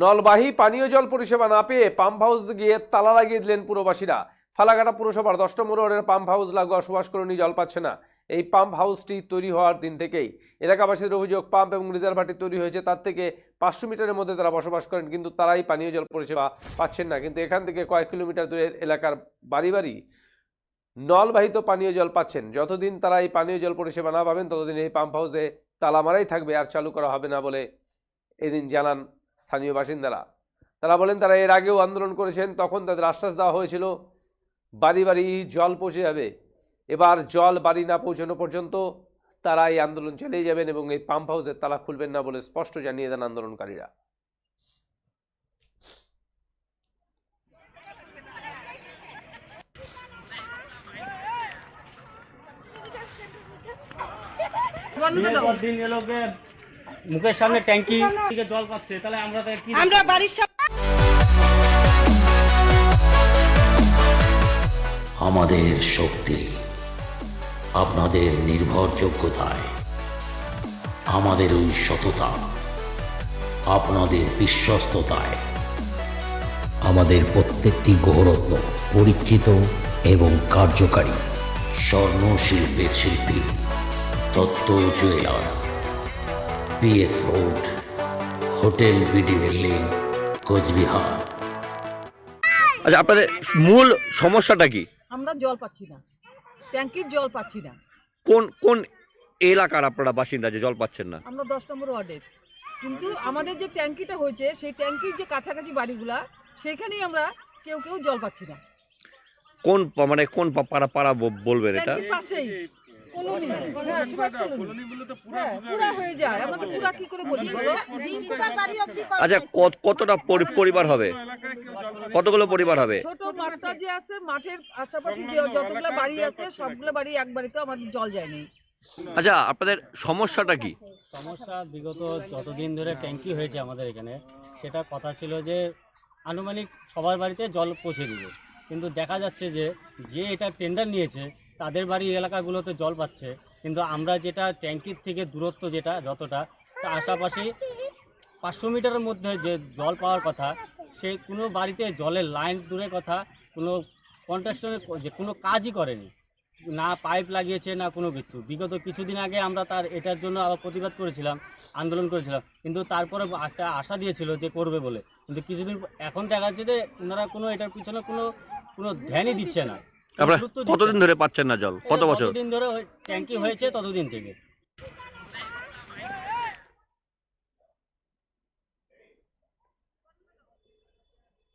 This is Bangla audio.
নলবাহী পানীয় জল পরিষেবা না পেয়ে পাম্প হাউস গিয়ে তালা লাগিয়ে দিলেন পুরবাসীরা। ফালাকাটা পুরসভার দশ নম্বর ওয়ার্ডের পাম্প হাউস লাগোয়া সুভাষ কলোনি জল পাচ্ছে না। এই পাম্প হাউসটি তৈরি হওয়ার দিন থেকেই এলাকাবাসীদের অভিযোগ, পাম্প এবং রিজার্ভারটি তৈরি হয়েছে, তার থেকে পাঁচশো মিটারের মধ্যে তারা বসবাস করেন, কিন্তু তারাই পানীয় জল পরিষেবা পাচ্ছেন না। কিন্তু এখান থেকে কয়েক কিলোমিটার দূরের এলাকার বাড়ি বাড়ি নলবাহিত পানীয় জল পাচ্ছেন। যতদিন তারা এই পানীয় জল পরিষেবা না পাবেন, ততদিন এই পাম্প হাউসে তালা মারাই থাকবে, আর চালু করা হবে না বলে এদিন জানান স্থানীয় বাসিন্দারা। তারা বলেন তারা এর আগেও আন্দোলন করেছেন তখন তাদের আশ্বাস দেওয়া হয়েছিল বাড়ি বাড়ি জল পৌঁছে যাবে। এবার জল বাড়ি না পৌঁছানো পর্যন্ত তারা এই আন্দোলন চালিয়ে যাবেন এবং এই পাম্প হাউসের তালা খুলবেন না বলে স্পষ্ট জানিয়ে দেন আন্দোলনকারীরা। দিন মুখের সামনে ট্যাঙ্কি থেকে জল পাচ্ছে তাহলে আমরা তাহলে কি আমরা বাড়ির আমাদের শক্তি আপনাদের নির্ভরযোগ্যতায় আমাদের ওই সততা আপনাদের বিশ্বস্ততায় আমাদের প্রত্যেকটি গৌরত্ন পরীক্ষিত এবং কার্যকারী স্বর্ণ শিল্পের শিল্পী তত্ত্ব jewellers PS road hotel BD building Coochbehar. আচ্ছা আপনাদের মূল সমস্যাটা কি? আমরা জল পাচ্ছি না। ট্যাঙ্কির জল পাচ্ছি না। কোন কোন এলাকার আপনারা বাসিন্দা যে জল পাচ্ছেন না? আমরা দশ নম্বর ওয়ার্ডের। কিন্তু আমাদের যে ট্যাঙ্কিটা হয়েছে সেই ট্যাঙ্কির যে কাছাকাছি বাড়িগুলা সেখানেই আমরা কেউ কেউ জল পাচ্ছি না। কোন পা- মানে কোন পা- পাড়া পাড়া ব- বলবেন এটা? ট্যাঙ্কির পাশেই। কলোনি। হ্যাঁ, সুভাষ কলোনি। হ্যাঁ, পুরা হয়ে যায় আমরা তো পুরা কি করে বলি? আচ্ছা কতটা পরিবার হবে? কতগুলো পরিবার হবে? ছোট মাঠটা যে আছে মাঠের আশেপাশে যতগুলো বাড়ি আছে সবগুলো বাড়ি এক বাড়িতে আমাদের জল যায়নি। আচ্ছা আপনাদের সমস্যাটা কি? সমস্যা বিগত যতদিন ধরে ট্যাঙ্কি হয়েছে আমাদের এখানে সেটা কথা ছিল যে আনুমানিক সবার বাড়িতে জল পৌঁছে দিবে। কিন্তু দেখা যাচ্ছে যে যে এটা টেন্ডার নিয়েছে তাদের বাড়ি এলাকাগুলোতে জল পাচ্ছে, কিন্তু আমরা যেটা ট্যাঙ্কির থেকে দূরত্ব যেটা, যতটা তার আশাপাশি পাঁচশো মিটারের মধ্যে যে জল পাওয়ার কথা, সে কোনো বাড়িতে জলের লাইন দূরের কথা, কোনো কন্ট্রাকশনের যে কোনো কাজই করেনি। না পাইপ লাগিয়েছে, না কোনো কিছু। বিগত কিছুদিন আগে আমরা তার এটার জন্য আবার প্রতিবাদ করেছিলাম, আন্দোলন করেছিলাম, কিন্তু তারপরে একটা আশা দিয়েছিল যে করবে বলে। কিন্তু কিছুদিন এখন দেখা যাচ্ছে যে ওনারা কোনো এটার পিছনে কোনো কোনো ধ্যানই দিচ্ছে না। আপনারা কতদিন ধরে পাচ্ছেন না জল? কত বছর? দিন ধরে ট্যাঙ্কি হয়েছে ততদিন থেকে।